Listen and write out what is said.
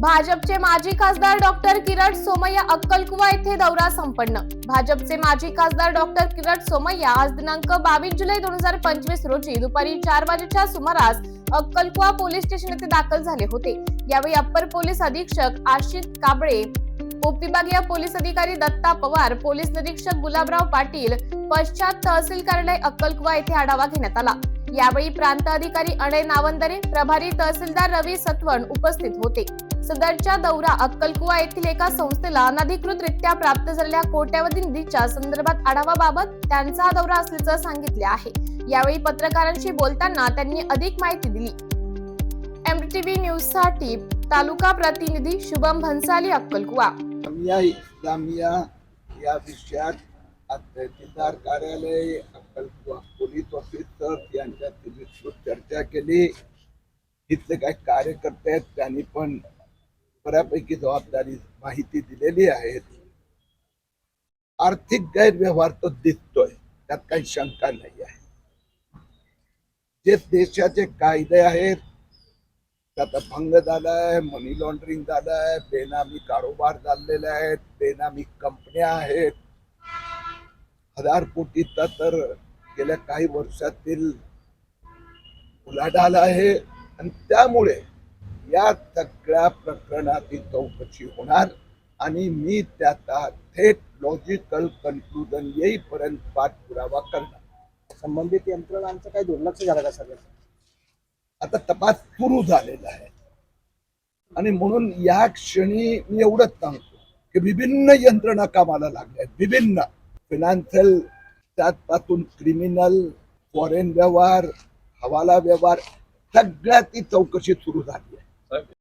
भाजपचे माजी खासदार डॉक्टर किरण सोमय्या अक्कलकुवा येथे दौरा संपन्न. भाजपचे माजी खासदार डॉक्टर किरण सोमय्या आज दिनांक बावीस जुलै दोन हजार पंचवीस रोजी दुपारी चार वाजेच्या सुमारास अक्कलकुवा पोलीस स्टेशन येथे दाखल झाले होते. यावेळी अप्पर पोलीस अधीक्षक आशिष काबळे उपविभागीय पोलीस अधिकारी दत्ता पवार पोलीस निरीक्षक गुलाबराव पाटील पश्चात तहसील कार्यालय अक्कलकुवा येथे आढावा घेण्यात आला. यावेळी प्रांत अधिकारी अणय नावंदरे प्रभारी तहसीलदार रवी सतवण उपस्थित होते. सदरच्या दौरा अक्कलकुवा येथील एका संस्थेला अनधिकृतरित्या प्राप्त झालेल्या कोट्यावधी निधीच्या संदर्भात आढावाबाबत त्यांचा हा दौरा असल्याचं सांगितले आहे. यावेळी पत्रकारांशी बोलताना त्यांनी अधिक माहिती दिली. एमटीव्ही न्यूजसाठी तालुका प्रतिनिधी शुभम भन्साली अक्कलकुवा. जामिया इस्लामिया या विषयात तहसीलदार कार्यालय अक्कलकुवा पोलीस ऑफिसर यांच्या चर्चा केली. तिथले काही कार्यकर्ते आहेत त्यांनी पण बऱ्यापैकी जबाबदारी माहिती दिलेली आहे आर्थिक गैरव्यवहार तो दिसतोय त्यात काही शंका नाही आहे. जे देशाचे कायदे आहेत त्याचा भंग झालाय मनी लॉन्ड्रिंग झालंय बेनामी कारोबार चाललेले आहेत बेनामी कंपन्या आहेत. हजार कोटीचा तर गेल्या काही वर्षातील उलाढाल आहे. आणि त्यामुळे या सगळ्या प्रकरणाची चौकशी होणार आणि मी त्याचा थेट लॉजिकल कन्क्लुजन येईपर्यंत पाठपुरावा करणार. संबंधित यंत्रणांचं काही दुर्लक्ष झालं का सगळं? आता तपास सुरू झालेला आहे. आणि म्हणून या क्षणी मी एवढंच सांगतो की विभिन्न यंत्रणा कामाला लागल्या आहेत. विभिन्न. फिनान्शियल त्यापासून क्रिमिनल फॉरेन व्यवहार हवाला व्यवहार सगळ्याची चौकशी सुरू झाली आहे. Tabii.